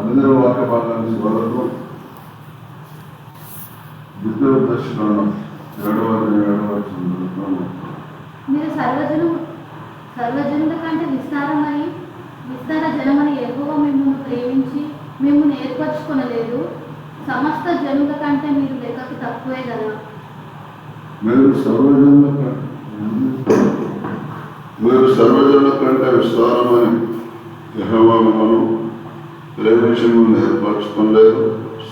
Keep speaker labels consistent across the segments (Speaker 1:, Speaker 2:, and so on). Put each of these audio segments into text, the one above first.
Speaker 1: అందరూ వాక్య భాగాన్ని స్వాగతం ద్వితీయ దర్శనం ఏడవ ఏడవ
Speaker 2: మీరు సర్వజను సర్వజనుల కంటే విస్తారమని విస్తార జనమని ఎక్కువ మిమ్మల్ని ప్రేమించి మిమ్మల్ని ఏర్పరచుకొనలేదు. సమస్త జనుల కంటే మీరు లెక్కకు తక్కువే కదా.
Speaker 1: మీరు సర్వజనుల మీరు సర్వజనుల కంటే విస్తారమని యెహోవా మిమ్మల్ని ప్రేమించి మిమ్మల్ని ఏర్పరచుకోలేదు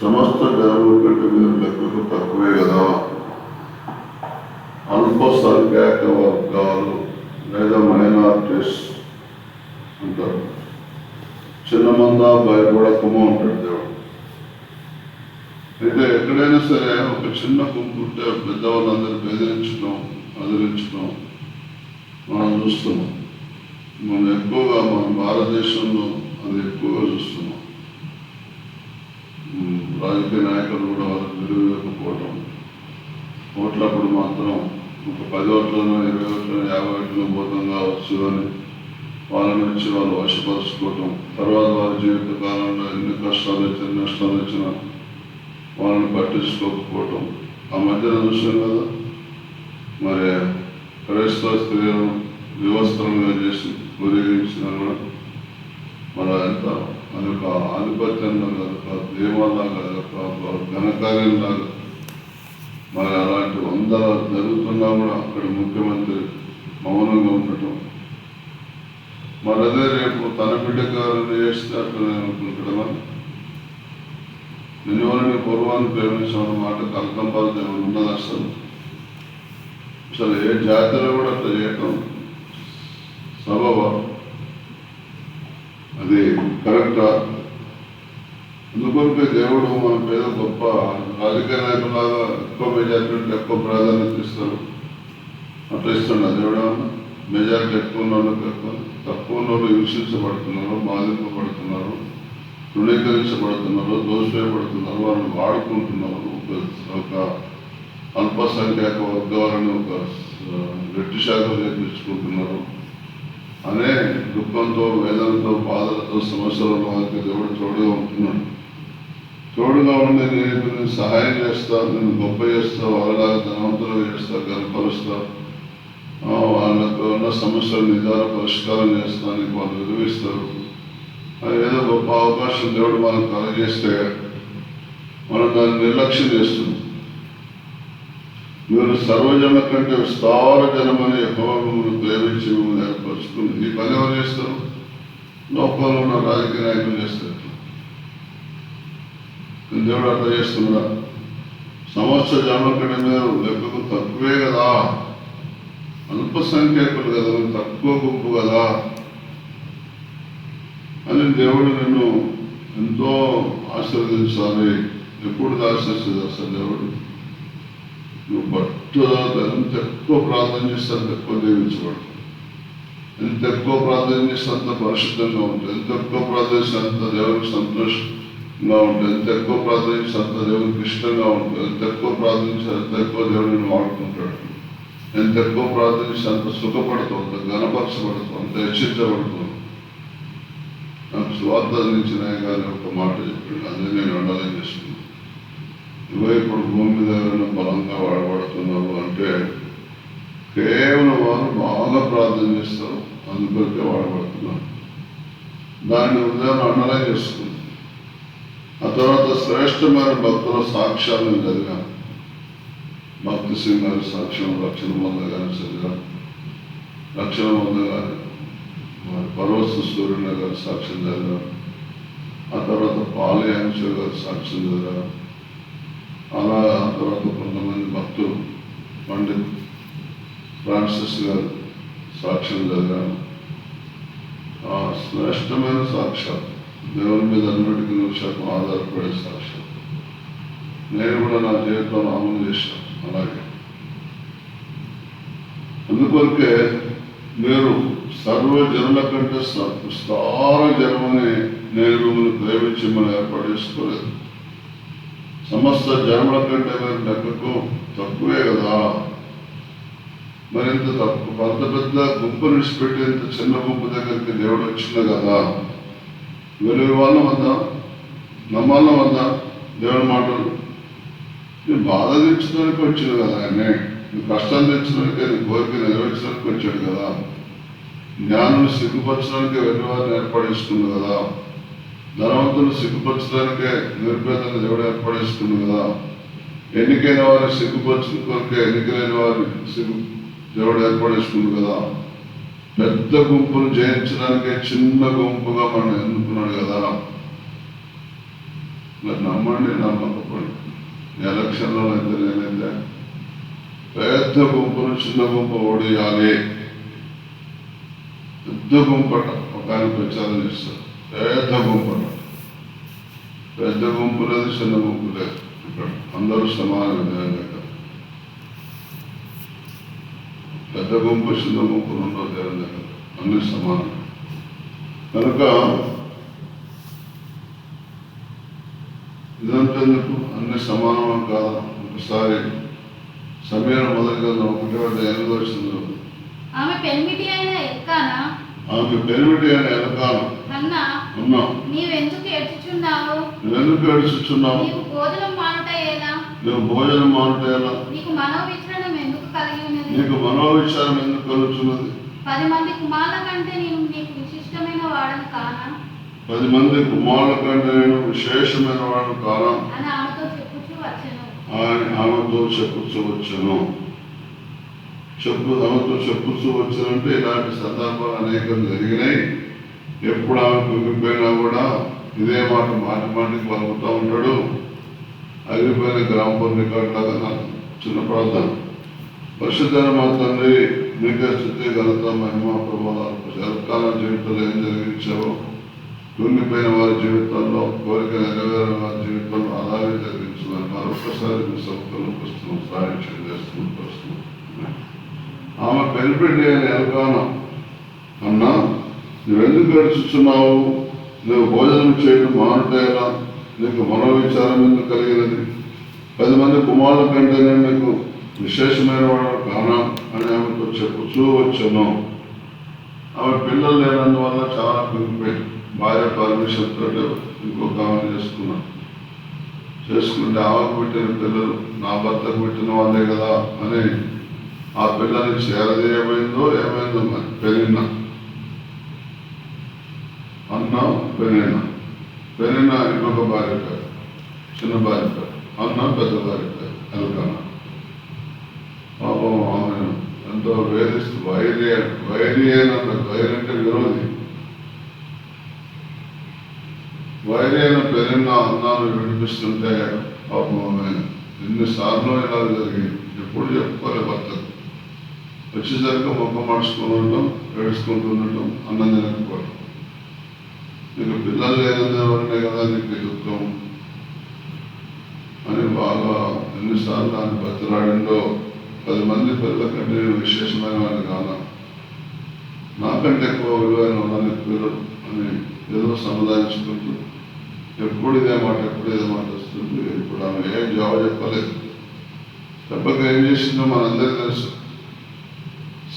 Speaker 1: సమస్త జనముల కంటే మీరు లెక్కకు తక్కువే కదా. అల్పసంఖ్యాక వర్గాలు లేదా మైనార్టీస్ అంటారు. చిన్న మంద భయపడకము అంటాడు దేవుడు. అయితే ఎక్కడైనా సరే ఒక చిన్న గుంపు ఉంటే పెద్దవాళ్ళందరూ బెదిరించడం అదిరించడం మనం చూస్తున్నాం. మనం ఎక్కువగా మన భారతదేశంలో అది ఎక్కువగా చూస్తున్నాం. రాజకీయ నాయకులు కూడా వాళ్ళకి ఓట్లప్పుడు మాత్రం ఒక పది ఓట్లను ఇరవై ఓట్లను యాభై ఓట్లను పోతం కావచ్చు అని వాళ్ళ నుంచి వాళ్ళు వశపరుచుకోవటం. తర్వాత వారి జీవిత కాలంలో ఎన్ని కష్టాలు వచ్చిన నష్టాలు వచ్చినా వాళ్ళని పట్టించుకోకపోవటం. ఆ మధ్యన చూసాం కదా మరి క్రైస్తవ స్త్రీలను వివస్త్రంగా చేసి ఊరేగించిన కూడా మన ఎంత అదొక ఆధిపత్యంలో అదొక దేవాలాగా అదొక ఘనకార్యంలాగా మరి అలాంటి వంద జరుగుతున్నా కూడా అక్కడ ముఖ్యమంత్రి మౌనంగా ఉండటం. మరి అదే రేపు తన బిడ్డ గారిని చేస్తే అట్లా నేను అనుకుంటున్నా నేను ఎవరిని పూర్వాన్ని ప్రేమించామన్న మాట కలకంపాలు ఏమైనా ఉన్నది అసలు? అసలు ఏ జాతిలో కూడా అట్లా చేయటం సబబా? అది కరెక్టా. ఎందుకంటే దేవుడు మన పేద గొప్ప రాజకీయ నాయకులాగా ఎక్కువ మెజార్టీ ఉంటే ఎక్కువ ప్రాధాన్యత ఇస్తారు. అట్లా ఇస్తున్నా దేవుడు. మెజార్టీ ఎక్కువ ఉన్న వాళ్ళకి ఎక్కువ తక్కువ ఉన్న వాళ్ళు హింసించబడుతున్నారు బాధింపబడుతున్నారు తృణీకరించబడుతున్నారు దోషపడుతున్నారు వాళ్ళని వాడుకుంటున్నారు. ఒక ఒక అల్పసంఖ్యాక వర్గాలను ఒక రెడ్డి శాఖ చేర్చుకుంటున్నారు అనే దుఃఖంతో వేదనతో బాధలతో సమస్యలతో వాళ్ళకి దేవుడు తోడుగా ఉంటున్నాడు. తోడుగా ఉండి నేను నేను సహాయం చేస్తా నేను గొప్ప చేస్తా వాళ్ళ ధనవంతులు చేస్తా గర్భపరుస్తా వాళ్ళకు ఉన్న సమస్యలు నిదాన పరిష్కారం చేస్తా నీకు వాళ్ళు విలువిస్తారు. ఏదో గొప్ప అవకాశం దేవుడు మనకు కలగేస్తే మనం దాన్ని నిర్లక్ష్యం చేస్తున్నాం. మీరు సర్వజనుల కంటే విస్తార జనమని యెహోవాను ప్రేమించి ఏర్పరచుకుని ఈ పని ఎవరు చేస్తారు? లోపల ఉన్న రాజకీయ నాయకులు చేస్తారు. దేవుడు అట్లా చేస్తున్నాడా? సంవత్సర జనం కంటే మీరు లెక్కకు తక్కువే కదా. అల్ప సంఖ్యాకులు కదా తక్కువ గుంపు కదా. అని దేవుడు నిన్ను ఎంతో ఆశీర్వదించాలి. ఎప్పుడు ఆశిస్తుంది అసలు దేవుడు? నువ్వు పట్టుదలతో ఎంత ఎక్కువ ప్రార్థన చేస్తే అంత ఎక్కువ దీవించబడతావు ఎంత ఎక్కువ ప్రార్థన చేస్తే అంత పరిశుద్ధంగా ఉంటుంది. ఎంత ఎక్కువ ప్రార్థన చేస్తే అంత దేవునికి సంతోషంగా ఉంటుంది. ఎంత ఎక్కువ ప్రార్థన చేస్తే అంత దేవునికి ఇష్టంగా ఉంటుంది. ఎంత ఎక్కువ ప్రార్థించి అంత ఎక్కువ దేవుడిని వాడుకుంటాడు. ఎంత ఎక్కువ ప్రార్థించి అంత సుఖపడతావు అంత ఘనపరచబడతావు అంత హెచ్చించబడతావు నాకు స్వార్థ అందించిన కానీ ఒక మాట చెప్పాడు. అందుకే నేను ఉండాలని చేస్తున్నాను ఇవో ఇప్పుడు భూమి మీద ఎవరైనా బలంగా వాడబడుతున్నారు అంటే కేవలం వారు బాగా ప్రార్థన చేస్తారు అందుకొరికే వాడబడుతున్నారు. దాన్ని ఉదయం అండలే చేసుకుంది. ఆ తర్వాత శ్రేష్టమైన భక్తుల సాక్ష్యాలను చదివాను. భక్తి సింగ్ గారి సాక్ష్యం రక్షణ పొంద గారి చదివాను. రక్షణ పొంద గారి మరి పర్వత సూర్యుని గారి సాక్ష్యం చదివాను. ఆ తర్వాత పాలయాంశ గారి సాక్ష్యం జరిగారు అలా ఆ తర్వాత కొంతమంది భక్తులు పండిత్ ఫ్రాన్సిస్ గారు సాక్ష్యం చదివాను. ఆ శ్రేష్టమైన సాక్ష్యం దేవుని మీద అన్నిటికీ శాతం ఆధారపడే సాక్ష్యం. నేను కూడా నా జీవితంలో అమలు చేశాను అలాగే. అందుకొరకే మీరు సర్వ జనుల కంటే విస్తార జన్మని నేను మిమ్మల్ని ప్రేమించి మనం ఏర్పాటు చేసుకోలేదు. సమస్త జన్మల కంటే మీరు తక్కువే కదా. మరింత తక్కువ పెద్ద పెద్ద గుంపు విడిచిపెట్టి చిన్న గుంపు దగ్గరికి దేవుడు వచ్చింది కదా. వెలుగు వాళ్ళ వద్ద నమ్మాల వద్ద దేవుడి మాటలు. నీ బాధ తెచ్చడానికి వచ్చాడు కదా ఆయన నువ్వు కష్టాలు తెచ్చడానికి నీ కోరిక నెరవేర్చడానికి వచ్చాడు కదా. జ్ఞానం సిగ్గుపరచడానికి వెన్నవారిని ఏర్పడేసుకుంది కదా. ధనవంతులు సిగ్గుపరచడానికే నిరుపేదలను దేవుడు ఏర్పడేస్తుంది కదా. ఎన్నికైన వారిని సిగ్గుపరచిన కొరకే ఎన్నికలైన వారి సిగ్గు దేవుడు ఏర్పడేస్తుంది కదా. పెద్ద గుంపును జయించడానికే చిన్న గుంపుగా మనం ఎన్నుకున్నాడు కదా. మరి నమ్మండి నమ్మకపోండి. ఎలక్షన్లో అయితే నేనైతే పెద్ద గుంపును చిన్న గుంపు ఓడియాలి. పెద్ద గుంపట ఒక ఆయన ప్రచారం చేస్తారు. పెద్ద గుంపట పెద్ద గుంపు లేదు చిన్న గుంపు లేదు ఇక్కడ అందరూ సమానం దగ్గర పెద్ద గుంపు చిన్న ఉండవు దేవుని దగ్గర అన్ని సమానం. కనుక ఇదంతా ఎందుకు అన్ని సమానం కాదా. ఒకసారి సమయం మొదటి కదా ఒకటి ఎనిమిది వచ్చింది.
Speaker 2: ఆమె పెనిమిటి అయిన ఎక్కానా
Speaker 1: ఆమె పెరిమిటి అని వెనకాలం
Speaker 2: కన్నా
Speaker 1: ఉన్నాం
Speaker 2: నీవెందుకు ఏడ్చుచున్నావు
Speaker 1: ఏడుచున్నావు
Speaker 2: నీకు భోజనం మానుట ఎలా?
Speaker 1: భోజనం
Speaker 2: నీకు మనోవిచలనం ఎందుకు కలిగి ఉన్నది?
Speaker 1: నీకు మనోవిచారం ఎందుకు కలుగుతున్నది
Speaker 2: పది మంది కుమారుల కంటే నేను నీకు విశిష్టమైన వాడను కానా?
Speaker 1: పది మంది కుమారుల కంటే నేను విశేషమైన వాడు కానా?
Speaker 2: అని ఆమెతో చెప్పుచూ వచ్చాను.
Speaker 1: ఆయన ఆమెతో చెప్పుతూ వచ్చాను. చెప్పు ఆమెతో వచ్చానంటే ఇలాంటి సందర్భాలు అనేకం జరిగినాయి. ఎప్పుడు ఆమె కుంగిపోయినా కూడా ఇదే మాట మాటి మాటికి పలుకుతూ ఉంటాడు. అగిపోయిన గ్రామ రికార్డు లాగా నాకు చిన్న ప్రార్థన పరిశుద్ధన మా తండ్రి నీకే స్థితి ఘనత మహిమ ప్రభావాలు జరకాల జీవితంలో ఏం జరిగించావో కుంగిపోయిన వారి జీవితంలో కోరిక నెరవేరిన వారి జీవితంలో అలాగే జరిగించున్నారు మరొకసారి మీ సౌకర్యం వస్తున్నాం సహాయం చేస్తున్నాం వస్తున్నాం ఆమె పెళ్ళి పెళ్ళి అని ఎలగాను అన్నా నువ్వెందుకు గడుచుచున్నావు నువ్వు భోజనం చేయడం మానుటైనా? నీకు మనోవిచారం ఎందుకు కలిగినది? పది మంది కుమారుల కంటేనే నీకు విశేషమైన వాడు కానా అని ఆమెతో చెప్పుచూ వచ్చాను. ఆమె పిల్లలు లేనందువల్ల చాలా కుంగిపోయింది భార్య పర్మిషన్తో ఇంకొక ఆమె చేసుకున్నాను చేసుకుంటే ఆమెకు పెట్టిన పిల్లలు నా భర్తకు పెట్టిన వాళ్ళే కదా అని ఆ పిల్లని చేరదీయమైందో ఏమైందో మరి పెరిగిన అన్న పెరిగిన పెరిగిన ఇంకొక భార్య పేరు చిన్న భార్య అన్న పెద్ద భార్య పేరు పాపం ఆమె ఎంతో వేధిస్తూ వైరి వైరి అయినంత అంటే విరోధి. వైరి అయిన పెరిగిన అన్నాను వినిపిస్తుంటే పాపం ఆమె ఎన్నిసార్లు ఇలా జరిగింది. ఎప్పుడు చెప్పుకోలే భర్తకు వచ్చేసరికి మొక్క మార్చుకుని ఉండటం ఏడుచుకుంటుండటం అన్నం తినకపోవడం నీకు పిల్లలు లేనందువల్లనే కదా నీకు ఈ దుఃఖం అని బాగా ఎన్నిసార్లు దాన్ని బతిలాడిండో పది మంది పిల్లల కంటే నేను విశేషమైన వాడిని కాదా. నాకంటే ఎక్కువ విలువైన వాళ్ళని పిల్లలు అని ఏదో సముదాయించుకుంటూ ఎప్పుడు ఇదే మాట ఎప్పుడు ఇదే మాట వస్తుంది. ఇప్పుడు ఆమె ఏం జవాబు చెప్పలేదు. చెప్పక ఏం చేసిందో మనందరికీ తెలుసు.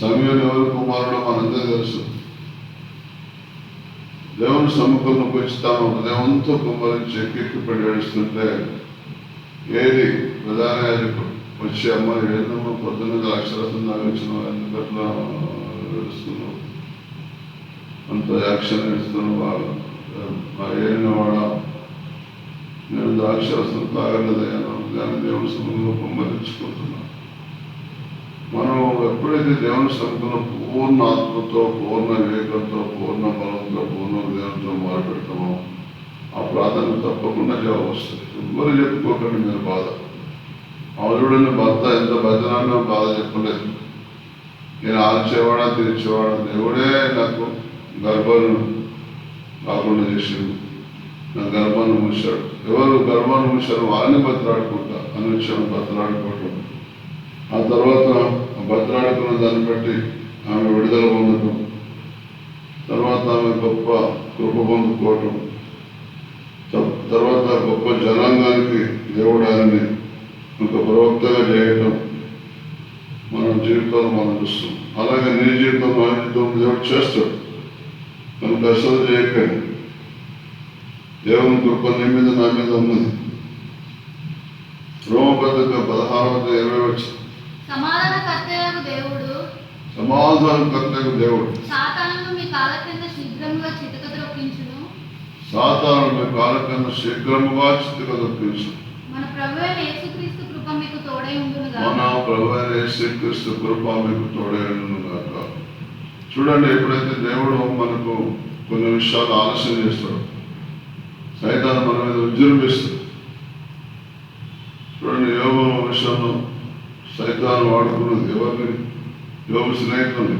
Speaker 1: సమయం ఎవరు కుమారుడు మనందరికీ తెలుసు. దేవుని సముఖంలో పెంచుతాము హృదయంతో కుమ్మరించి ఎక్కెక్కిపడి ఏడుస్తుంటే ఏది? ప్రధాన వచ్చి అమ్మ ఏదమ్మా పొద్దున్న అక్షరసం తాగించిన ఎందుకు ఏడుస్తున్నావు. అంత యాక్షన్ ఇస్తున్నావు వాళ్ళు ఆ వాడా నేను ద్రాక్షరసం తాగలేదయ్యాను దాన్ని దేవుని సముఖంలో కుమ్మరించుకుంటున్నాను మనం ఎప్పుడైతే దేవుని సముఖంలో పూర్ణ ఆత్మతో పూర్ణ వివేకంతో పూర్ణ బలంతో పూర్ణ హృదయంతో మొదలు పెడతామో ఆ ప్రార్థన తప్పకుండా జవాబు వస్తుంది. ఎవ్వరు చెప్పుకోకండి మీరు బాధ. అవరుడని భర్త ఎంత భజనాన్ని బాధ చెప్పలేదు. నేను ఆల్చేవాడా తీర్చేవాడా? దేవుడే నాకు గర్భాన్ని కాకుండా చేసిండు. నా గర్భాన్ని మూసాడు ఎవరు గర్భాన్ని మూసారు వాళ్ళని బతలాడుకుంటా. అనుక్షణం బతలాడుకోవటం. ఆ తర్వాత ఆ దాన్ని బట్టి ఆమె విడుదల పొందటం తర్వాత ఆమె గొప్ప కృప పొందుకోవటం తర్వాత గొప్ప జనాంగానికి దేవుడు ఆయన్ని ఒక ప్రవక్తగా చేయటం మన జీవితంలో మనం చూస్తాం అలాగే నీ జీవితం నా జీవితం దేవుడు చేస్తాడు. కనుక అసలు చేయకండి. దేవుని కృప నీ మీద నా మీద ఉన్నది. రోమపద్ధతిగా పదహారు ఇరవై వచ్చింది.
Speaker 2: సమాధాన కర్తయ్యకు దేవుడు.
Speaker 1: సమాధానం కర్తకు దేవుడు.
Speaker 2: సాతాను మీ కాళ్ళ కింద శీఘ్రంగా చితక ద్రొక్కించును
Speaker 1: సాతాను మీ కన్నా శీఘ్రముగా చిత్తుక దొప్పించు
Speaker 2: మన ప్రభు అయిన యేసుక్రీస్తు కృప మీకు తోడై ఉండునుగా
Speaker 1: మన ప్రభు అయిన యేసుక్రీస్తు కృప మీకు తోడేయుడును గాక చూడండి ఎప్పుడైతే దేవుడు మనకు కొన్ని విషయాలు ఆలస్యం చేస్తాడు సైతాన్ని మన మీద విజృంభిస్తాడు చూడండి యోగ విషయంలో సైతాలు వాడుకున్నది ఎవరిని యోగు స్నేహితుని.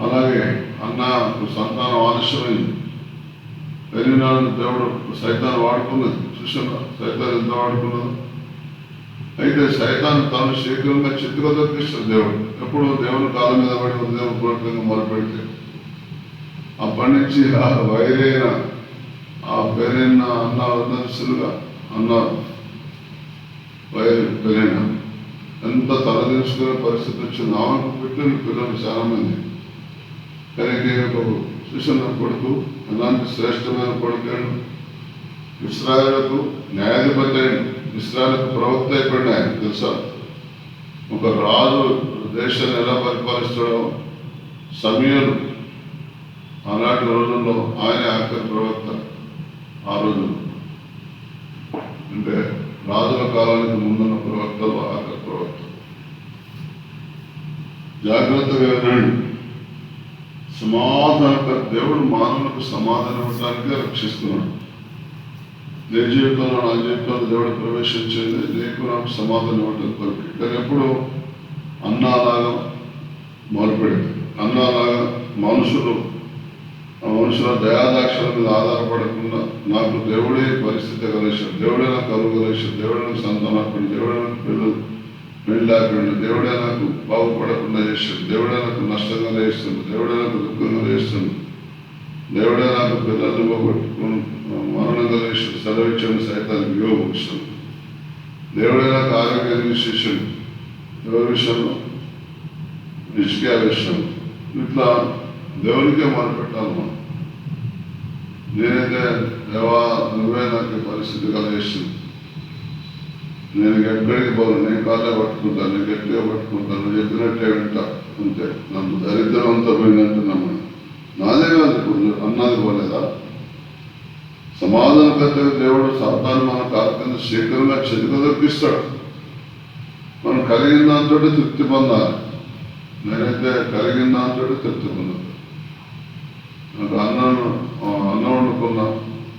Speaker 1: అలాగే అన్న సంతానం ఆలస్యమైంది. పెరిగినాడు దేవుడు సైతాన్ని వాడుకున్నది. చూసారా సైతాన్ని ఎంత వాడుకున్నది? అయితే సైతాన్ని తాను శీఘ్రంగా చిత్తుగా దొరికిస్తాడు దేవుడు. ఎప్పుడు దేవుని కాళ్ళ మీద పడి ఉదయపూర్వకంగా మొదలుపెడితే అప్పటి నుంచి ఆ వైరైన ఆ పెరిగిన అన్న సులుగా అన్న వైరు పెరిగిన. ఎంత తలదించుకునే పరిస్థితి వచ్చింది ఆమెకు పుట్టిన పిల్లలు చాలామంది. కానీ ఒక సుషణ కొడుకు ఎలాంటి శ్రేష్టమైన కొడుకాడు ఇస్రాయలకు న్యాయాధిపతి అయిన ఇస్రాయలకు ప్రవక్త అయిపోయింది ఆయన తెలుసా? ఒక రాజు దేశాన్ని ఎలా పరిపాలిస్తాడో సమయంలో ఆనాటి రోజుల్లో ఆయన ఆఖరి ప్రవక్త ఆ రోజు అంటే రాజుల కాలానికి ముందున్న ప్రవక్తలు ఆఖరి ప్రవక్త జాగ్రత్తగా వినండి. సమాధాన దేవుడు మానవులకు సమాధానం ఇవ్వడానికే రక్షిస్తున్నాడు. నీ జీవితంలో నా జీవితంలో దేవుడు ప్రవేశించింది నీకు నాకు సమాధానం ఇవ్వటం కొరకు. కానీ ఎప్పుడు అన్నాలాగా మొదలుపెడింది అన్నాలాగా మనుషులు ఆ మనుషుల దయాదాక్షల మీద ఆధారపడకుండా నాకు దేవుడే పరిస్థితి కలిసాడు దేవుడే నాకు కలుగు కలిసాడు దేవుడే నాకు సంతానం దేవుడే నాకు పిల్లలు పెళ్ళాకుండా దేవుడే నాకు బాగుపడకుండా చేస్తాడు దేవుడే నాకు నష్టంగా చేస్తాడు దేవుడే నాకు దుఃఖంగా చేస్తాడు దేవుడే నాకు పిల్లలు పోగొట్టుకుని మరణంగా చేస్తాడు సెలవిచ్చిన సైతానికి యోగిస్తాడు దేవుడే నాకు ఆరోగ్యాన్ని విశేషం ఎవరి విషయంలో? నిష్క్రియా విషయం ఇట్లా దేవునికే మొదలుపెట్టాలి మనం. నేనైతే దేవా నువ్వే నాకు పరిస్థితి కలిగేస్తుంది నేను ఎక్కడికి పోను నేను కాళ్ళే పట్టుకుంటాను నేను గట్టిగా పట్టుకుంటాను చెప్పినట్టే వింటా అంతే. నన్ను దరిద్రం అంతా పోయిందంటున్నాము నాదే కాదు ఇప్పుడు అన్నది పోలేదా? సమాధానకర్త దేవుడు సాతాను మన కార్యక్రమం శీఘ్రంగా చెదుక దొప్పిస్తాడు మనం కలిగిన దాంతో తృప్తి పొందాలి. నేనైతే కలిగిన దాంతో తృప్తి పొందాలి నాకు అన్నం అన్నం వండుకున్నా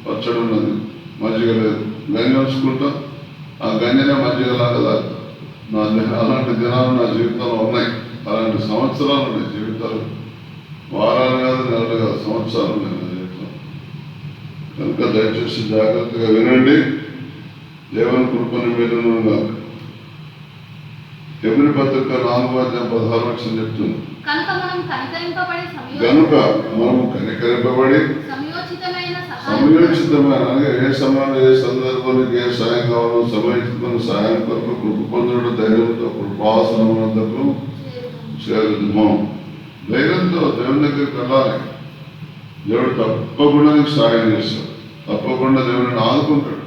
Speaker 1: పచ్చడి ఉన్నది మజ్జిగ లేదు. గంజి ఉంచుకుంటా ఆ గంజనే మజ్జిగ లాగా తాగుతా. నా అలాంటి దినాలు నా జీవితంలో ఉన్నాయి. అలాంటి సంవత్సరాలు ఉన్నాయి జీవితాలు. వారాలు కాదు నెలలు కాదు సంవత్సరాలు ఉన్నాయి నా జీవితంలో. కనుక దయచేసి జాగ్రత్తగా వినండి. దేవుని కృపను వినను ఎవరి పత్రిక నాలుగు అధ్యాయం పదహారు లక్షలు చెప్తుంది.
Speaker 2: కనుక మనం కనికరింపబడి
Speaker 1: వివేచితమైన అనగా ఏ సమయంలో ఏ సందర్భానికి ఏ సాయం కావాలో సమయోచితమైన సాయం కొరకు కృప ధైర్యంతో కృపాసనమునందుకు
Speaker 2: చేరుతాము.
Speaker 1: ధైర్యంతో దేవుని దగ్గరికి వెళ్ళాలి. దేవుడు తప్పకుండా నీకు చేస్తాడు. తప్పకుండా దేవుడిని ఆదుకుంటాడు.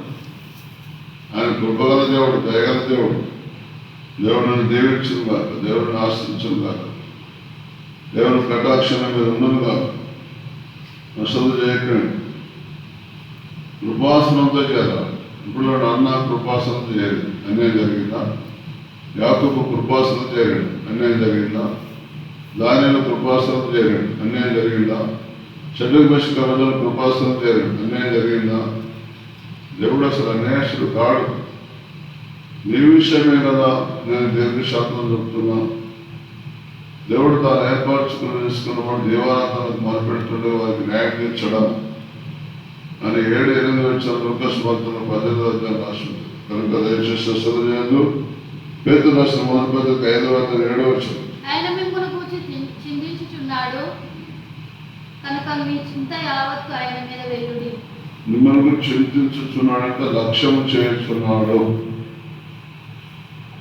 Speaker 1: ఆయన కృపగల దేవుడు దయగల దేవుడు. దేవుడిని దీవించను కాదు దేవుడిని ఆశ్రయించును కాదు దేవుని కటాక్షణ మీద ఉన్నది కాదు నష్టం చేయకండి కృపాసనంతో చేరాలి ఇప్పుడు వాడు అన్న కృపాసనం చేయదు అన్యాయం జరిగిందా యాకపు కృపాసనం చేయడు అన్యాయం జరిగిందా దానిలో కృపాసనం చేయడు అన్యాయం జరిగిందా చెడ్డకు బషిక రోజులు కృపాసనం చేయడు అన్యాయం జరిగిందా దేవుడు అసలు అన్యాయస్తుడు కాడు నీ విషయమే కదా నేను దీర్ఘశాతం చెప్తున్నా దేవుడు తాను ఏర్పరచుకుని వేసుకున్నవాడు దేవారాధనకు మొదలుపెడుతుండే వారికి న్యాయం తీర్చడం అని ఏడు ఎనిమిది వచ్చిన లుకస్ భక్తులు పద్దెనిమిది వద్ద రాసింది. కనుక దయచేసి అసలు చేయదు పేరు రాసిన మొదటి పద్ధతి ఐదు వద్ద ఏడో వచ్చింది
Speaker 2: ఆయన మిమ్మల్ని కూర్చి చి- చిందించుచున్నాడు. కనుక మీ చింత యావత్తు ఆయన మీద వెల్లుడి
Speaker 1: మిమ్మల్ని గురించి చింతించుచున్నాడంటే లక్ష్యం చేస్తున్నాడు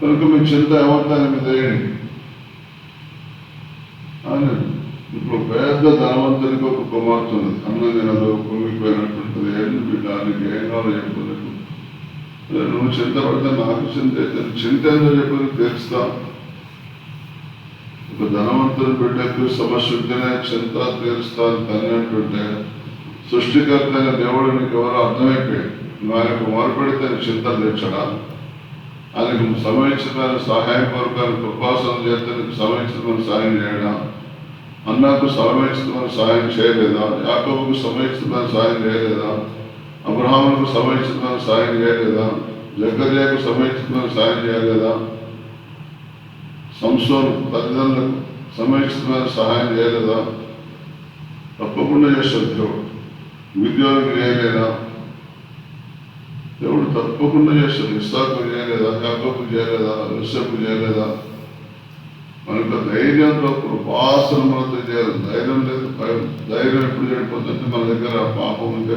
Speaker 1: కనుక మీ చింత ఆయన మీద వేయండి ఆయన ఇప్పుడు పెద్ద ధనవంతునికి ఒక కుమార్తె ఉంది. అన్న నెలలో పొంగిపోయినట్టుంటుంది ఏంటి బిడ్డ? నీకు ఏం కావాలో చెప్పలేదు నువ్వు చింతపడితే నాకు చింత అయితే చింత ఏందో చెప్పి తీరుస్తా. ఒక ధనవంతుని బిడ్డకు సమస్య ఉంటేనే చింత తీరుస్తా అని తల్లి అంటుంటే సృష్టికర్త దేవుడు నీకు ఎవరో అర్థమైపోయాడు. నువ్వు ఆయనకు మొరపెడితే చింత తీర్చడా? ఆయనకు సమయించిన సహాయం కొరకు ఆయన కృపాసనం చేస్తే నీకు సమయించిన సహాయం చేయడా? అన్నకు సమయించిన సహాయం చేయలేదా? యాకోబుకు సమయించిన సహాయం చేయలేదా? అబ్రహాములకు సమయించిన సహాయం చేయలేదా? జగ్గర్యాకు సమయించిన సహాయం చేయలేదా? సంసోను తల్లిదండ్రులకు సమయించిన సహాయం చేయలేదా? తప్పకుండా చేస్తాడు దేవుడు. ఉద్యోగం చేయలేదా? దేవుడు తప్పకుండా చేస్తాడు ఇస్సాకు చేయలేదా? యాకోబు చేయలేదా? యోసేపు చేయలేదా? మనకు ధైర్యంతో కృపాసన మనతో చేయాలి. ధైర్యం లేదు భయం. ధైర్యం ఎప్పుడు చెడిపోతుంటే మన దగ్గర ఆ పాపం ఉంటే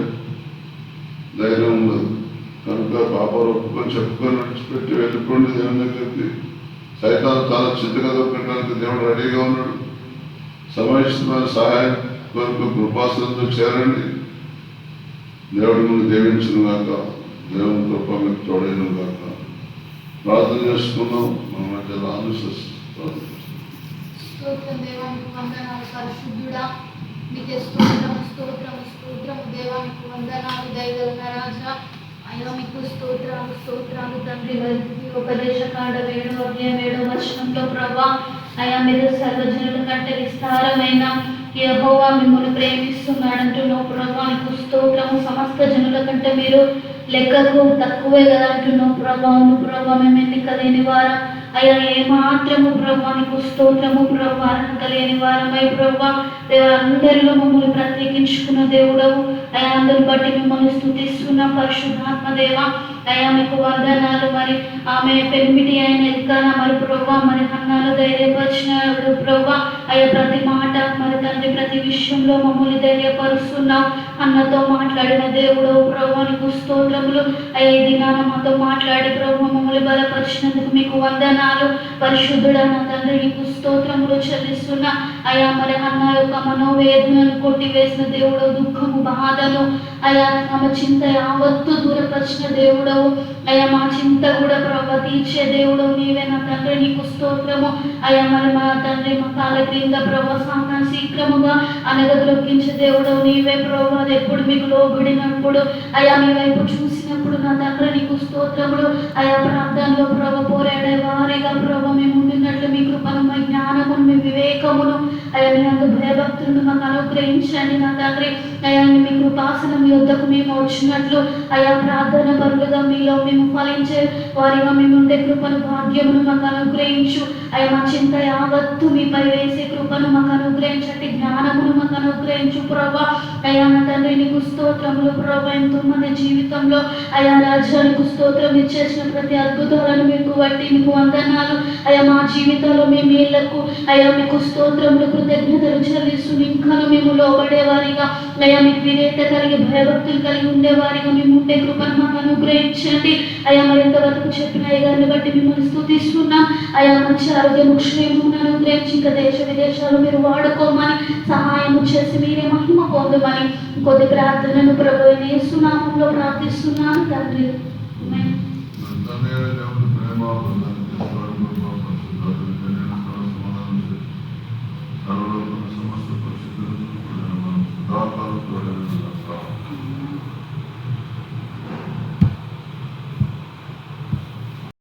Speaker 1: ధైర్యం ఉండదు. కనుక పాపం ఒప్పుకొని చెప్పుకొని నడిచిపెట్టి వెళ్ళిపోండి దేవుని దగ్గరికి. సైతాన్ని చాలా చిత్తగా దొరకడానికి దేవుడు రెడీగా ఉన్నాడు. సమయమైన సహాయం కొరకు కృపాసనంతో చేరండి. దేవుడి ముందు దీవించిన గాక. దేవుని కృప మీకు తోడైన గాక. ప్రార్థన చేసుకున్నాం మన మధ్యలో ఆలోచిస్తాం
Speaker 2: స్తోత్రం దేవానికి వందనాలు పరిశుద్ధుడా. నీకే స్తోత్రం స్తోత్రం స్తోత్రం దేవానికి వందనాలు దయగలిగిన రాజా. అయ్యా మీకు స్తోత్రాలు స్తోత్రాలు తండ్రి. ఉపదేశ కాడ వేడు అధ్యాయం ఏడో వచనంలో ప్రభా. అయ్యా మీరు సర్వజనుల కంటే విస్తారమైన యహోవా మిమ్మల్ని ప్రేమిస్తున్నాడంటున్నావు ప్రభా. నీకు స్తోత్రము సమస్త జనుల కంటే మీరు లెక్కకు తక్కువే కదా అంటున్నావు ప్రభా. అవును ప్రభా మేము ఎన్నిక లేని వారం. అయ్యా ఏ ప్రభా నీకు స్తోత్రము ప్రభా అర్హత లేని వారమై ప్రభా దేవ అందరిలో మమ్మల్ని ప్రత్యేకించుకున్న దేవుడవు. అయ్యా అందరిని బట్టి మిమ్మల్ని స్థుతిస్తున్న పరిశుద్ధాత్మ దేవ అయ్యా మీకు వందనాలు మరి. ఆమె పెంపిటి అయిన ఎక్కన మరి ప్రభా మరి హన్నాలు ధైర్యపరిచిన ప్రభా అయ్యా ప్రతి మాట మరి తండ్రి ప్రతి విషయంలో మమ్మల్ని ధైర్యపరుస్తున్నావు. అన్నతో మాట్లాడిన దేవుడు ప్రభా నీకు స్తోత్రములు. అయ్యా ఈ దినాన మాతో మాట్లాడి ప్రభు మమ్మల్ని బలపరిచినందుకు మీకు వందనాలు. పరిశుద్ధుడన్న తండ్రి నీకు స్తోత్రములు చెల్లిస్తున్నా. అయ్యా మరి అన్న యొక్క మనోవేదనను కొట్టివేసిన దేవుడు దుఃఖము బాధను. అయ్యా ఆమె చింత యావత్తు దూరపరిచిన దేవుడు దేవుడవు. అయ్యా మా చింత కూడా ప్రభు తీర్చే దేవుడు నీవే నా తండ్రి నీకు స్తోత్రము. అయ్యా మరి మా తండ్రి మా కాల క్రింద ప్రభు సాతాను శీఘ్రముగా అనగదొక్కించే దేవుడు నీవే ప్రభు. అది ఎప్పుడు మీకు లోబడినప్పుడు అయ్యా మీ వైపు చూసినప్పుడు నా తండ్రి నీకు స్తోత్రములు. అయా ప్రాంతంలో ప్రభు పోరాడే వారిగా ప్రభు మేము ఉండినట్లు మీ కృపను మీ జ్ఞానమును మీ వివేకమును అయ్యా మీ అందు భయభక్తులను మాకు అనుగ్రహించండి నా తండ్రి అయ్యా మీ కృపాసనం యొద్దకు మేము వచ్చినట్లు అయ్యా ప్రార్థన పరులుగా మీలో మేము ఫలించే వారిగా మేము ఉండే కృపను భాగ్యమును మాకు అనుగ్రహించు అయ్యా మా చింత యావత్తు మీపై వేసే కృపను మాకు అనుగ్రహించండి జ్ఞానమును మాకు అనుగ్రహించు ప్రభా. అయ్యా నా తండ్రి నీకు స్తోత్రములు ప్రభా ఎంతో మంది జీవితంలో అయా రాజ్యానికి స్తోత్రం ఇచ్చేసిన ప్రతి అద్భుతాలను మీకు బట్టి మీకు వందనాలు. అయా మా జీవితంలో మీ మేళ్ళకు అయా మీకు స్తోత్రములు కృతజ్ఞతలు చెల్లిస్తూ ఇంకా మేము లోబడేవారిగా. అయా మీకు విధేయత కలిగి భయభక్తులు కలిగి ఉండేవారిగా మేము ఉండే కృపను మాకు అనుగ్రహించండి అయా మరి ఎంతవరకు చెప్పిన అయ్యాన్ని బట్టి మిమ్మల్ని స్థుతిస్తున్నాం అయా మంచి సర్వజను ముఖ్యమేమో అనుగ్రహించి ఇంకా దేశ విదేశాలు మీరు వాడుకోమని సహాయం చేసి మీరే మహిమ పొందమని కొద్ది ప్రార్థనను ప్రభు నేస్తున్నామంలో ప్రార్థిస్తున్నాను తండ్రి.
Speaker 1: ప్రేమ